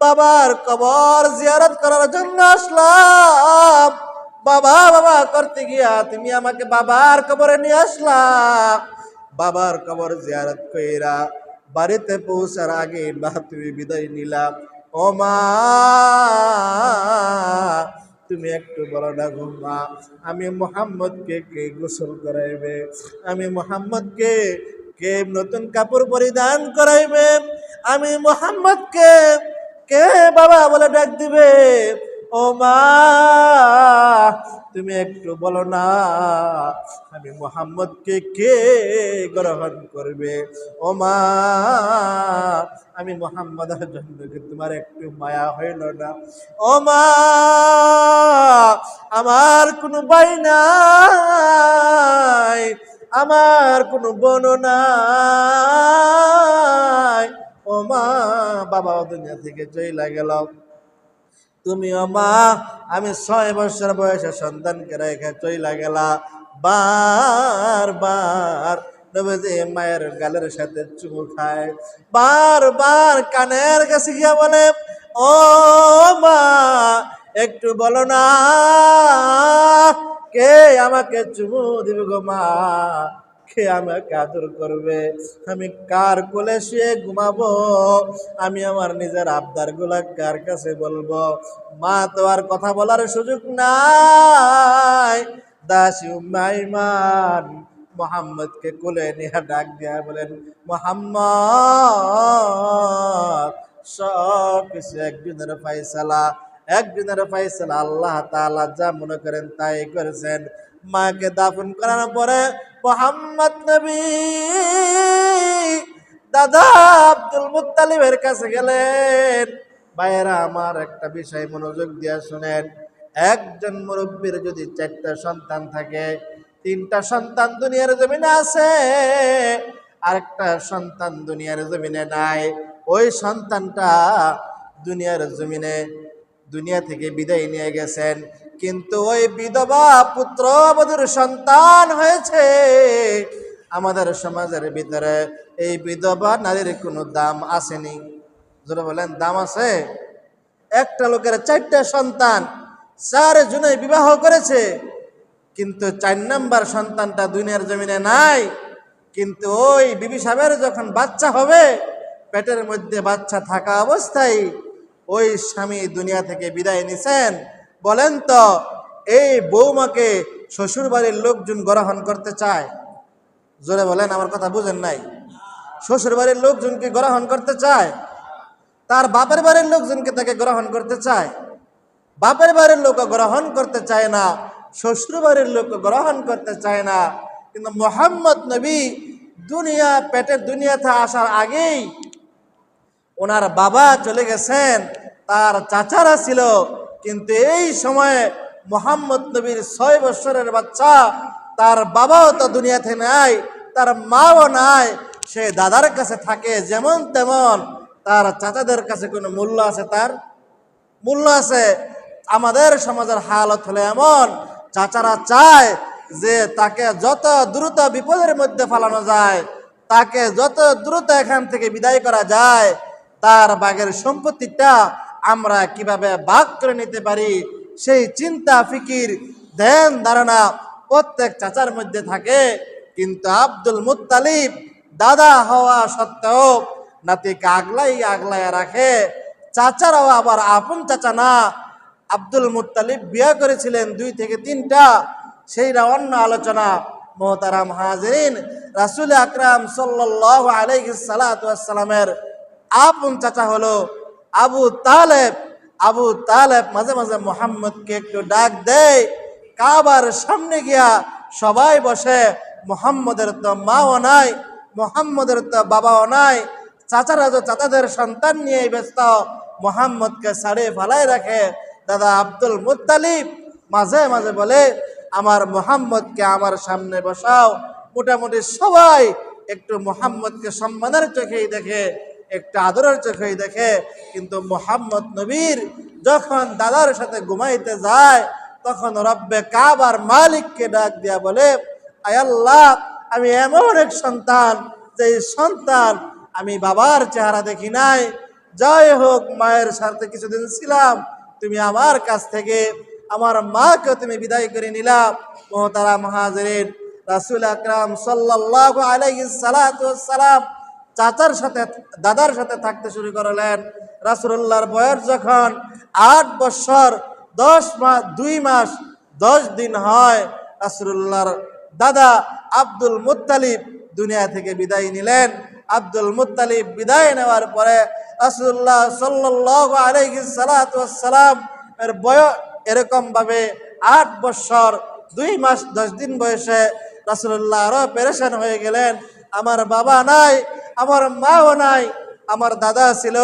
বাবার কবর জিয়ারত করার জন্য আসলাম। বাবা বাবা করতে গিয়া তুমি আমাকে বাবার কবরে নিয়ে আসলাম বাবার কবর জিয়ারত কইরা বাড়িতে পৌঁছার আগে বা তুমি বিদায় নিলাম ও মা, তুমি একটু বলো না গো মা, আমি মোহাম্মদকে কে গোসল করাইবে? আমি মোহাম্মদকে কে নতুন কাপড় পরিধান করাইবে? আমি মোহাম্মদকে কে বাবা বলে ডাক দিবে? ও মা, তুমি একটু বলো না, আমি মোহাম্মদকে কে গ্রহণ করবে? ও মা, আমি মোহাম্মদের জন্য তোমার একটু মায়া হইল না? ও মা, আমার কোনো বাই নাই, আমার কোনো বোন নাই। ও মা, বাবা দুনিয়া থেকে চইলা গেল। তুমি ও মা, আমি ছয় বছর বয়সে সন্তানকে রেখে চইলা গেলা। বার বার মায়ের গালের সাথে চুমু খায়। বারবার কানের কাছে গিয়া বলে, ও মা, একটু বলো না, কে আমাকে চুমু দিবে গো মা? কে আমাকে আদর করবে। আমি কার কোলে শুয়ে ঘুমাবো? আমি আমার নিজের আবদারগুলা কার কাছে বলব? মা তো আর কথা বলার সুযোগ নাই। দাসী উম্মাইমান মোহাম্মদকে কোলে নিয়ে ডাক দিয়া বলেন, মোহাম্মদ, সব কিছু একদিনের ফাইসালা একদিনের ফাইসালা আল্লাহ তাআলা যা মনে করেন তাই করেছেন। মাকে দাফন করার পরে মোহাম্মদ নবী। দাদা আব্দুল মুত্তালিবের কাছে গেলেন। ভাইয়েরা, আমার একটা বিষয় মনোযোগ দিয়া শুনেন। একজন মুরব্বীর যদি চারটা সন্তান থাকে, তিনটা সন্তান দুনিয়ার জমিনে আছে, আরেকটা সন্তান দুনিয়ার জমিনে নাই। ওই সন্তানটা দুনিয়ার জমিনে, দুনিয়া থেকে বিদায় নিয়ে গেছেন। কিন্তু ওই বিধবা পুত্রবধূর সন্তান হয়েছে। আমাদের সমাজের ভিতরে এই বিধবা নারীর কোনো দাম আসেনি। যারা বলেন, দাম আছে? একটা লোকের চারটা সন্তান, চার জনে বিবাহ করেছে। কিন্তু চার নাম্বার সন্তানটা দুনিয়ার জমিনে নাই। কিন্তু ওই বিবি সাহেবের যখন বাচ্চা হবে, পেটের মধ্যে বাচ্চা থাকা অবস্থায় ওই স্বামী দুনিয়া থেকে বিদায় নিছেন। বলেন তো, এই বৌমাকে শ্বশুর বাড়ির লোকজন গ্রহণ করতে চায়? জোরে বলেন, আমার কথা বুঝেন নাই। শ্বশুর বাড়ির লোকজনকে গ্রহণ করতে চায়? তার বাপের বাড়ির লোকজনকে তাকে গ্রহণ করতে চায়? বাপের বাড়ির লোক গ্রহণ করতে চায় না শ্বশুর বাড়ির লোক গ্রহণ করতে চায় না। কিন্তু মোহাম্মদ নবী দুনিয়া পেটের দুনিয়াতে আসার আগেই ওনার বাবা চলে গেছেন, তার চাচারা ছিল কিন্তু এই সময়ে মোহাম্মদ নবীর ছয় বছরের বাচ্চা, তার বাবাও তো দুনিয়াতে নাই, তার মাও নাই, সে দাদার কাছে থাকে যেমন তেমন, তার চাচাদের কাছে কোনো মূল্য আছে তার? মূল্য আছে। আমাদের সমাজের হালত হলে এমন, চাচারা চায় যে তাকে যত দ্রুত বিপদের মধ্যে ফালানো যায়, তাকে যত দ্রুত এখান থেকে বিদায় করা যায়, তার বাগের সম্পত্তিটা আমরা কীভাবে ভাগ করে নিতে পারি, সেই চিন্তা, ফিকির, ধ্যান, ধারণা প্রত্যেক চাচার মধ্যে থাকে। কিন্তু আব্দুল মুত্তালিব দাদা হওয়া সত্ত্বেও নাতিকে আগলাই আগলাই রাখে। চাচারাও আবার আপন চাচা না। আব্দুল মুত্তালিব বিয়ে করেছিলেন দুই থেকে তিনটা। সেইটা অন্য আলোচনা। মোহতারাম হাজরিন, রাসুল আকরাম সাল্লাহ আলাইসালামের আপন চাচা হলো আবু তালেব আবু তালেব মাঝে মাঝে মোহাম্মদকে একটু ডাক দেয়। কাবার সামনে গিয়া সবাই বসে, মোহাম্মদের তো মাও নাই, মোহাম্মদের তো বাবাও নাই, চাচারা তো চাচাদের সন্তান নিয়ে ব্যস্ত, মোহাম্মদকে সাড়ে ফালাই রাখে। দাদা আব্দুল মুত্তালিব মাঝে মাঝে বলে, আমার মোহাম্মদকে আমার সামনে বসাও। মোটামুটি সবাই একটু মোহাম্মদকে সম্মানের চোখেই দেখে। একটু আদরের চোখেই দেখে। কিন্তু মোহাম্মদ নবীর যখন দাদার সাথে ঘুমাইতে যায়, তখন রব্বে কাবার মালিককে ডাক দিয়া বলে আয়াল্লাহ আমি এমন এক সন্তান যে সন্তান আমি বাবার চেহারা দেখি নাই। যাই হোক, মায়ের সাথে কিছুদিন ছিলাম, তুমি আমার কাছ থেকে আমার মাকে তুমি বিদায় করে নিলাম মোহতারা মহাজরিন, রাসুল আকরাম সাল্লাহ আলাইহি সালাম চাচার সাথে, দাদার সাথে থাকতে শুরু করলেন রাসুল্লাহর বয়স যখন আট বছর, দশ মাস দুই মাস, দশ দিন হয় রাসুল্লাহর দাদা আব্দুল মুত্তালিব দুনিয়া থেকে বিদায় নিলেন। আব্দুল মুত্তালিব বিদায় নেওয়ার পরে রাসুল্লাহ সাল্লাহ আলাইহি সালাম এর বয়স এরকম ভাবে আট বছর, দুই মাস, দশ দিন বয়সে রাসুল্লাহ আরও পেরেশান হয়ে গেলেন। আমার বাবা নাই আমার মাও নাই, আমার দাদা ছিল,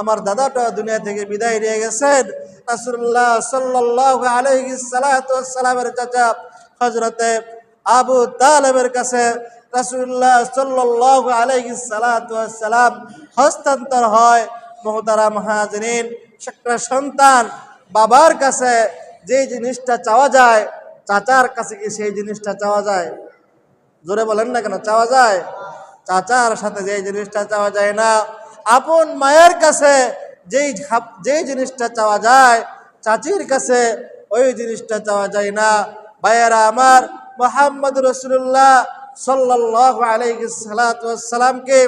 আমার দাদাটা দুনিয়া থেকে বিদায় নিয়ে গেছেন। রাসুল্লাহ সাল্লাহ আলহি সালামের চাচা হজরতে আবু তালেবের কাছে রাসুল্লাহ সাল্লাহ আলহি সালাম হস্তান্তর হয়। মোহতারা মহাজনীন একটা সন্তান বাবার কাছে যে জিনিসটা চাওয়া যায়, চাচার কাছে কি সেই জিনিসটা চাওয়া যায়? জোরে বলেন না কেন, চাওয়া যায়? চাচার সাথে যে জিনিসটা চাওয়া যায় না, আপন মায়ের কাছে যেই যেই জিনিসটা চাওয়া যায়, চাচির কাছে ওই জিনিসটা চাওয়া যায় না। ভাইয়েরা আমার, মোহাম্মদ রসুল্লাহ সাল্লাহ আলাইসালামকে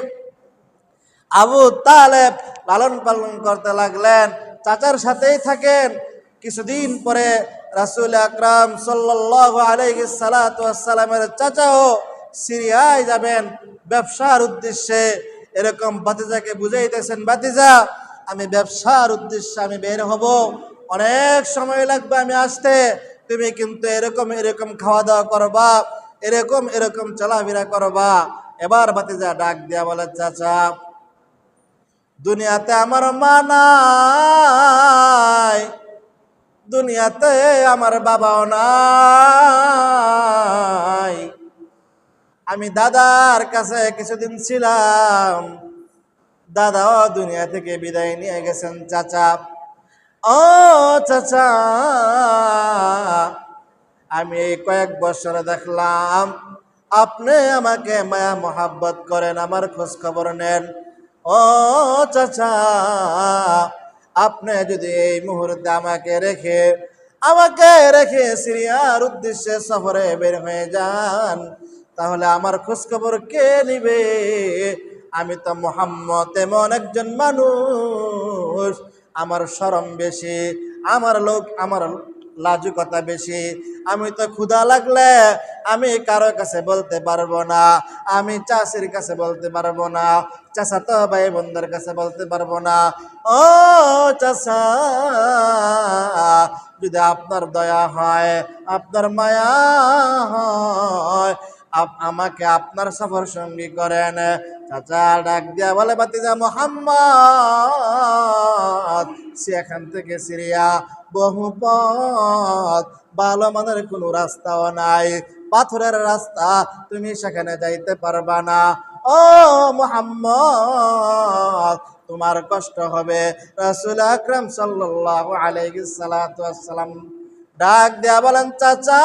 আবু তালেব লালন পালন করতে লাগলেন। চাচার সাথেই থাকেন। কিছুদিন পরে রাসুল আকরাম সাল্লাহ আলাইহি সালামের চাচাও সিরিয়ায় যাবেন ব্যবসার উদ্দেশ্যে। এরকম বাতিজাকে বুঝাইতেছেন বাতিজা আমি ব্যবসার উদ্দেশ্যে আমি বের হব। অনেক সময় লাগবে আমি আসতে। তুমি কিন্তু এরকম এরকম খাওয়া দাওয়া করবা, এরকম এরকম চলাফেরা করবা। এবার বাতিজা ডাক দিয়া বলে, চাচা, দুনিয়াতে আমার মা নাই, দুনিয়াতে আমার বাবাও নাই। আমি দাদার কাছে কিছুদিন ছিলাম। দাদাও দুনিয়া থেকে বিদায় নিয়ে গেছেন, চাচা। ও, চাচা, আমি এই কয়েক বছর দেখলাম, আপনি আমাকে মায়া মোহাব্বত করেন, আমার খোঁজ খবর নেন। ও, চাচা, আপনি যদি এই মুহূর্তে আমাকে রেখে আমাকে রেখে সিরিয়ার উদ্দেশ্যে সফরে বের হয়ে যান তাহলে আমার খোঁজ খবর কে নিবে? আমি তো মোহাম্মদ এমন একজন মানুষ। আমার সরম বেশি, আমার লোক আমার লাজুকতা বেশি। আমি তো ক্ষুধা লাগলে আমি কারও কাছে বলতে পারব না। আমি চাষির কাছে বলতে পারব না। চাষা তো ভাই বন্ধুর কাছে বলতে পারব না। ও চাষা, যদি আপনার দয়া হয়, আপনার মায়া হয় আমাকে আপনার সফর সঙ্গী করেন। চাচা ডাক দিয়া বলে বাতিজা মোহাম্মদ সেখান থেকে সিরিয়া বহু পথ, ভালো মানের কোনো রাস্তাও নাই। পাথরের রাস্তা তুমি সেখানে যাইতে পারবা না। ও মোহাম্মদ, তোমার কষ্ট হবে। রাসুল আকরাম সাল্লাহ আলাইহি সালাম ডাক দেয়া বলেন, চাচা,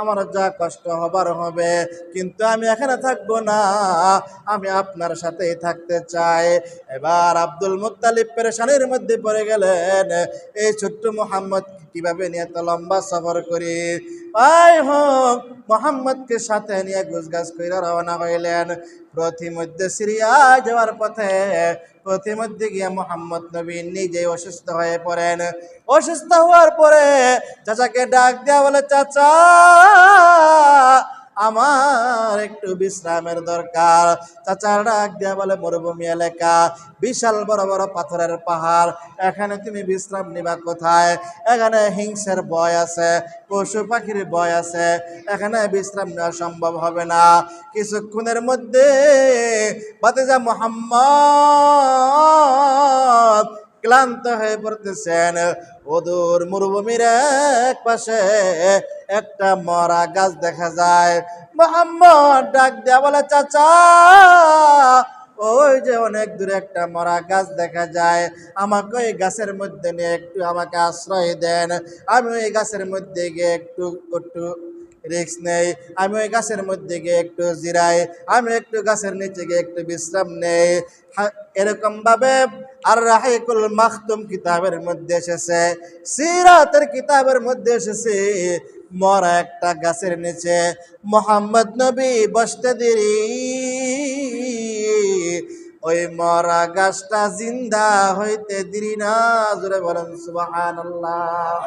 আমার যা কষ্ট হবার হবে, কিন্তু আমি এখানে থাকব না। আমি আপনার সাথেই থাকতে চাই। এবার আব্দুল মুত্তালিব পেরেশানির মধ্যে পড়ে গেলেন। এই ছোট্ট মোহাম্মদ কীভাবে নিয়ে এত লম্বা সফর করি? পাই হোক মোহাম্মদকে সাথে নিয়ে গুজগাছ করে রওনা হইলেন। প্রতিমধ্যে সিরিয়া যাওয়ার পথে প্রতিমধ্যে গিয়ে মোহাম্মদ নবী নিজে অসুস্থ হয়ে পড়েন। অসুস্থ হওয়ার পরে চাচাকে ডাক দেওয়া বলে, চাচা আমার একটু বিশ্রামের দরকার। চাচার ডাক দেওয়া বলে, মরুভূমি এলাকা, বিশাল বড় বড় পাথরের পাহাড়, এখানে তুমি বিশ্রাম নিবা কোথায়? এখানে হিংসের বয় আছে, পশু পাখির বয় আছে, এখানে বিশ্রাম নেওয়া সম্ভব হবে না। কিছুক্ষণের মধ্যে বাতেজা মোহাম্মদ ক্লান্ত হয়ে পড়তেছেন। ওদূর মরুভূমির এক পাশে একটা মরা গাছ দেখা যায়। মোহাম্মদ ডাক দেয়া বলে, চাচা, ওই যে অনেক দূরে একটা মরা গাছ দেখা যায়। আমাকে ওই গাছের মধ্যে নিয়ে একটু আমাকে আশ্রয় দেন। আমি ওই গাছের মধ্যে গিয়ে একটু একটু রিক্স নেই। আমি ওই গাছের মধ্যে গিয়ে একটু জিরাই, আমি একটু গাছের নিচে গিয়ে একটু বিশ্রাম নেই। হা- এরকম ভাবে আর রাহিকুল মাখতুম কিতাবের মধ্যে এসেছে। সিরাতের কিতাবের মধ্যে এসেছে, মরা একটা গাছের নিচে, মোহাম্মদ নবী বসতে দেরি। ওই মরা গাছটা জিন্দা হইতে দিরি না, জোরে বলেন সুবহানাল্লাহ।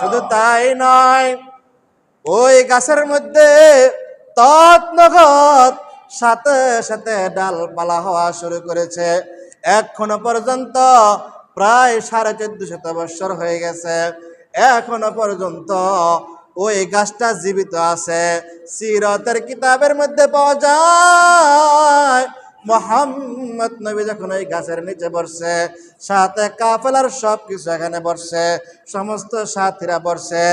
শুধু তাই নয় ওই গাছের মধ্যে তৎনগত সাথে সাথে ডালপালা হওয়া শুরু করেছে। এখনও পর্যন্ত প্রায় সাড়ে চোদ্দ শত বৎসর হয়ে গেছে। এখনও পর্যন্ত ওই গাছটা জীবিত আছে। সিরতের কিতাবের মধ্যে পাওয়া যায় মোহাম্মদ নবী যখন ওই গাছের নিচে বসছে, সাথে কাফেলার সব কিছু এখানে বসছে, সমস্ত সাথীরা বসছে,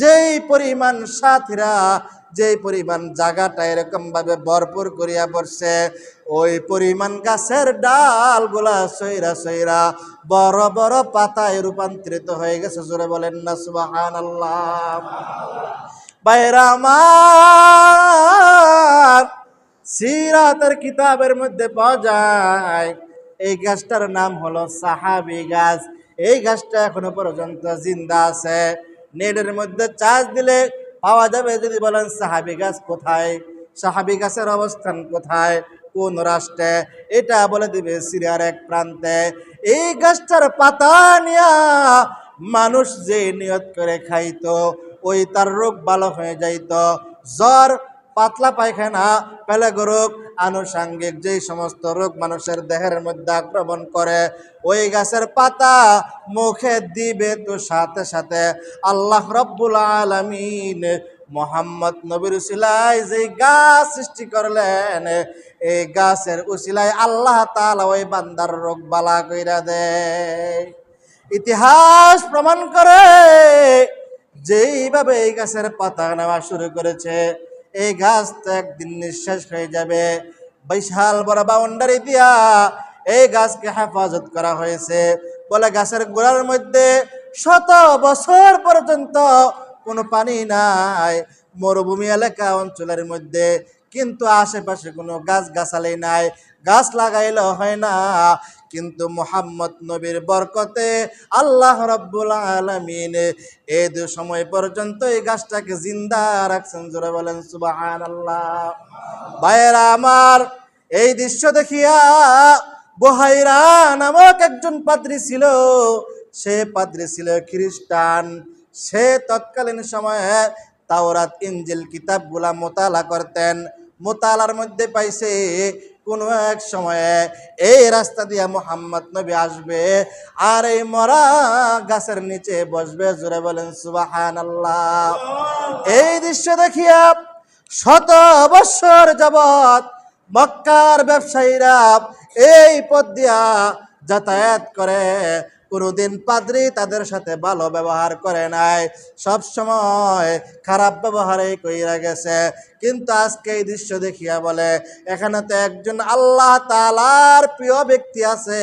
যেই পরিমাণ সাথীরা, যেই পরিমাণ জায়গাটা এরকম ভাবে ভরপুর করিয়া বসছে, ওই পরিমাণ গাছের ডালগুলা সইরা সইরা বড় বড় পাতায় রূপান্তরিত হয়ে গেছে। জোরে বলেন না আল্লাহ বাইরা আমার সিরাতের কিতাবের মধ্যে পাওয়া যায়, এই গাছটার নাম হলো সাহাবি গাছ। এই গাছটা এখনও পর্যন্ত জিন্দা আছে। নেটের মধ্যে চার্জ দিলে পাওয়া যাবে যদি বলেন সাহাবি গাছ কোথায়? সাহাবি গাছের অবস্থান কোথায়? কোন রাষ্ট্রে? এটা বলে দিবে সিরিয়ার এক প্রান্তে। এই গাছটার পাতা নিয়া মানুষ যে নিয়ত করে খাইতো, ওই তার রোগ ভালো হয়ে যাইত। জ্বর পাতলা পায়খানা পেলেগ রোগ আনুষাঙ্গিক যেই সমস্ত রোগ মানুষের দেহের মধ্যে আক্রমণ করে, ওই গাছের পাতা মুখে দিবে তো সাথে সাথে আল্লাহ রব্বুল আলমিন মোহাম্মদ নবীর উসিলায় যেই গাছ সৃষ্টি করলেন, এই গাছের উসিলায় আল্লাহ তালা ওই বান্দার রোগ বালা কইরা দেয়। ইতিহাস প্রমাণ করে, যেইভাবে এই গাছের পাতা নেওয়া শুরু করেছে এই গাছ তো একদিন নিঃশ্বাস হয়ে যাবে। বিশাল বড় বাউন্ডারি দিয়া এই গাছকে হেফাজত করা হয়েছে। বলে গাছের গোড়ার মধ্যে শত বছর পর্যন্ত কোনো পানি নাই। মরুভূমি এলাকা অঞ্চলের মধ্যে কিন্তু আশেপাশে কোনো গাছ গাছালি নাই। গাছ লাগাইলেও হয় না। কিন্তু মোহাম্মদ নবীর বরকতে আল্লাহ রব্বুল আলমিন এ দু সময় পর্যন্ত এই গাছটাকে জিন্দা রাখছেন, জোরে বলেন সুবাহান আল্লাহ ভাইয়েরা আমার, এই দৃশ্য দেখিয়া বহাইরা নামক একজন পাদ্রী ছিল, সে পাদ্রী ছিল খ্রিস্টান। সে তৎকালীন সময়ে তাওরাত ইঞ্জিল কিতাবগুলা মোতালা করতেন। মোতালার মধ্যে পাইছে কোনো এক সময়ে এই রাস্তা দিয়ে মোহাম্মদ নবী আসবে আর এই মরা গাছের নিচে বসবে, জোরে বলেন সুবাহান আল্লাহ এই দৃশ্য দেখিয়া শত বৎসর যাবৎ মক্কার ব্যবসায়ীরা এই পথ দিয়া যাতায়াত করে। কোনোদিন পাদ্রি তাদের সাথে ভালো ব্যবহার করে নাই। সব সময় খারাপ ব্যবহারে কইরা গেছে। কিন্তু আজকে এই দৃশ্য দেখিয়া বলে, এখানে তো একজন আল্লাহ তালার প্রিয় ব্যক্তি আছে।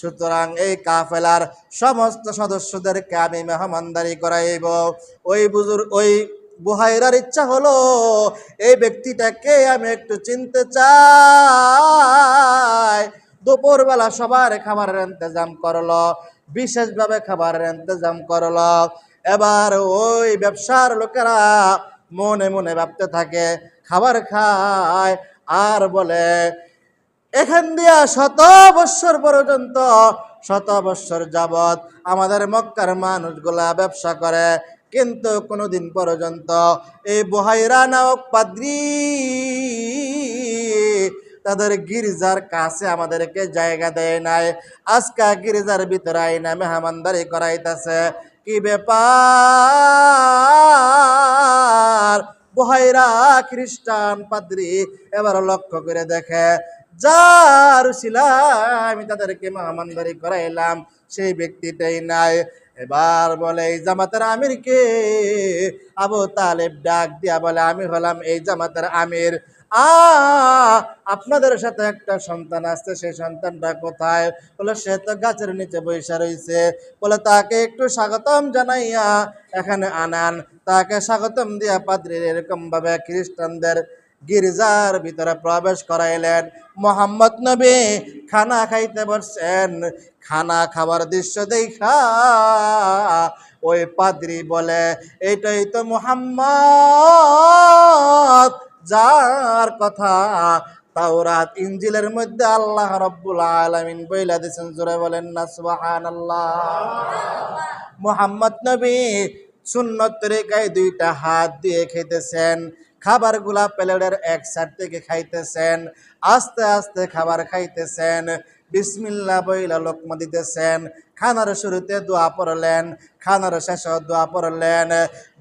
সুতরাং এই কাফেলার সমস্ত সদস্যদেরকে আমি মেহমানদারি করাইব। ওই বুজুর, ওই বুহাইরার ইচ্ছা হলো, এই ব্যক্তিটাকে আমি একটু চিনতে চাই। দুপুরবেলা সবার খাবারের ইন্তজাম করল, বিশেষভাবে খাবারের ইন্তজাম করল। এবার ওই ব্যবসার লোকেরা মনে মনে ভাবতে থাকে, খাবার খায় আর বলে, এখান দিয়া শত বৎসর পর্যন্ত, শত বৎসর যাবৎ আমাদের মক্কার মানুষগুলা ব্যবসা করে, কিন্তু কোনোদিন পর্যন্ত এই বহাইরা নায়ক পাদ্রি তাদের গির্জার কাছে আমাদেরকে জায়গা দেয় নাই। আজকা গির্জার ভিতরে আইনা মেহমানদারি করাইতেছে। কি ব্যাপার? বহাইরা খ্রিস্টান পাদ্রি, এবার লক্ষ্য করে দেখে, যার শিলায় আমি তাদেরকে মেহমানদারি করাইলাম, সেই ব্যক্তিটাই নাই। এবার বলে, এই জামাতের আমিরকে আবু তালেব ডাক দিয়া বলে, আমি হলাম এই জামাতের আমির। আ, আপনাদের সাথে একটা সন্তান আসছে সেই সন্তানটা কোথায়? বলে, সে তো গাছের নিচে বৈশা রয়েছে বলে, তাকে একটু স্বাগতম জানাইয়া এখানে আনান। তাকে স্বাগতম দিয়া পাদ্রীর এরকম ভাবে খ্রিস্টানদের গির্জার ভিতরে প্রবেশ করাইলেন। মোহাম্মদ নবী খানা খাইতে বসছেন। খানা খাবার দৃশ্য দেখা ওই পাদ্রি বলে, এটাই তো মোহাম্মদ। যার কথা তাওরাত ইঞ্জিলের মধ্যে আল্লাহ রব্বুল আলামিন বইলা দিয়েছেন জোরে বলেন না, সুবহানাল্লাহ। মোহাম্মদ নবী সুন্নত তরিকায় দুইটা হাত দিয়ে খেতেছেন। খাবারগুলা প্লেটের এক সাইড থেকে খাইতেছেন, আস্তে আস্তে খাবার খাইতেছেন। বিসমিল্লা বইলা লোকমা দিতেছেন। খানার শুরুতে দোয়া পড়লেন, খানার শেষে দোয়া পড়লেন।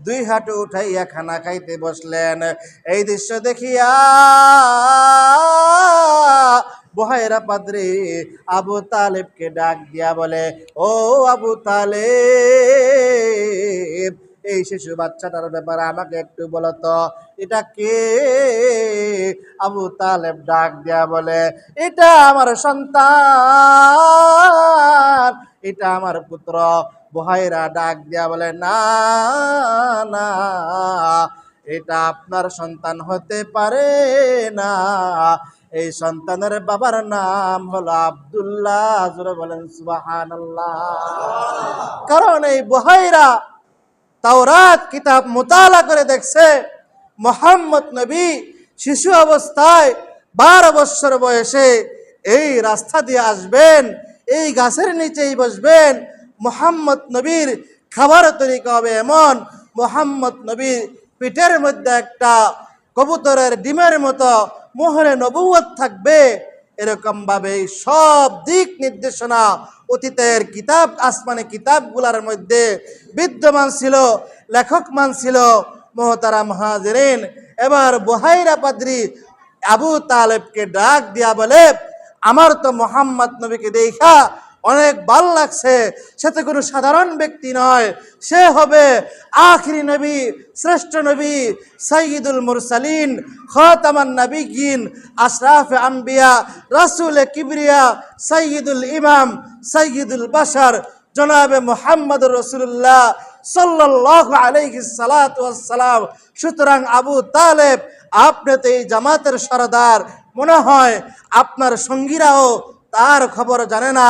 দুই হাঁটু উঠাইয়া খানা খাইতে বসলেন। এই দৃশ্য দেখিয়া বহাইরা পাদ্রি আবু তালেবকে ডাক দিয়া বলে, ও আবু তালেব এই শিশু বাচ্চাটার ব্যাপারে আমাকে একটু বলো তো। এটা কে? আবু তালেব ডাক দিয়া বলে, এটা আমার সন্তান, এটা আমার পুত্র। বহাইরা ডাক দিয়া বলে, না না, এটা আপনার সন্তান হতে পারে না। এই সন্তানের বাবার নাম হলো আব্দুল্লাহ। বলেন সুবাহান কারণ এই বহাইরা তাওরাত কিতাব মোতালা করে দেখছে, মোহাম্মদ নবী শিশু অবস্থায় বারো বৎসর বয়সে এই রাস্তা দিয়ে আসবেন, এই গাছের নিচেই বসবেন, মোহাম্মদ নবীর খাবার তরিকা হবে এমন, মোহাম্মদ নবীর পিঠের মধ্যে একটা কবুতরের ডিমের মতো মোহরে নবুয়ত থাকবে এরকম ভাবে সব দিক নির্দেশনা অতীতের কিতাব, আসমানি কিতাবগুলার মধ্যে বিদ্যমান ছিল, লেখকমান ছিল মহতারা হাজরিন এবার বহাইরা পাদ্রি আবু তালেবকে ডাক দিয়া বলে, আমার তো মোহাম্মদ নবীকে দেখা অনেক ভালো লাগছে। সে তো কোনো সাধারণ ব্যক্তি নয়। সে হবে আখরি নবী, শ্রেষ্ঠ নবী সঈদুল মুরসালিন, খতামান নবীগিন আশরাফ আম্বিয়া রাসুল কিবরিয়া সঈদুল ইমাম সঈদুল বাশার, জনাবে মোহাম্মদ রসুল্লাহ সাল্লাহ আলাইহি সালাম সুতরাং আবু তালেব, আপনি তো এই জামাতের সরদার। মনে হয় আপনার সঙ্গীরাও তার খবর জানে না।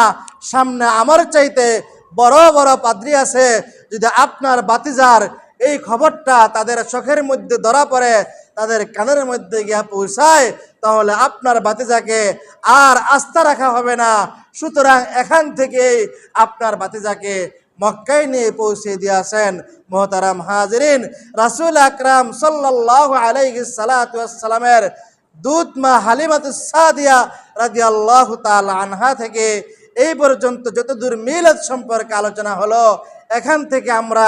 সামনে আমার চাইতে বড় বড় পাদ্রি আছে। যদি আপনার বাতিজার এই খবরটা তাদের চোখের মধ্যে ধরা পড়ে, তাদের কানের মধ্যে গিয়া পৌঁছায়, তাহলে আপনার বাতিজাকে আর আস্থা রাখা হবে না। সুতরাং এখান থেকে আপনার বাতিজাকে মক্কায় নিয়ে পৌঁছে দিয়েছেন মোহতারাম হাজরিন। রাসুল আকরাম সাল্লাহ আলাইহি সালামের দুধ মা হালিমাত সাদিয়া রাজি আল্লাহ আনহা থেকে এই পর্যন্ত যতদূর মিলাদ সম্পর্কে আলোচনা হলো, এখান থেকে আমরা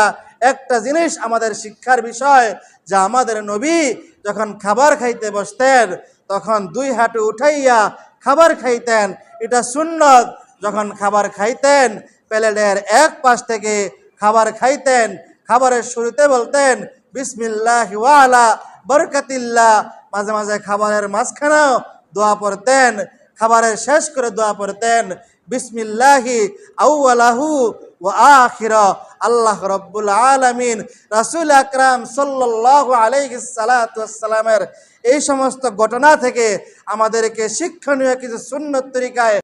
একটা জিনিস আমাদের শিক্ষার বিষয় যে আমাদের নবী যখন খাবার খাইতে বসতেন, তখন দুই হাঁটু উঠাইয়া খাবার খাইতেন। এটা সুন্নত। যখন খাবার খাইতেন, প্লেটের এক পাশ থেকে খাবার খাইতেন, খাবারের শুরুতে বলতেন, বিসমিল্লাহ ওয়ালা বরকাতিল্লাহ। মাঝে মাঝে খাবারের মাঝখানেও দোয়া পড়তেন। খাবারের শেষ করে দোয়া পড়তেন। বিসমিল্লাহি আউআলাহু ও আখির। আল্লাহ রব্বুল আলমিন রাসুল আকরাম সাল্লাহ আলাইসালামের এই সমস্ত ঘটনা থেকে আমাদেরকে শিক্ষণীয় কিছু সুন্নত তরিকায়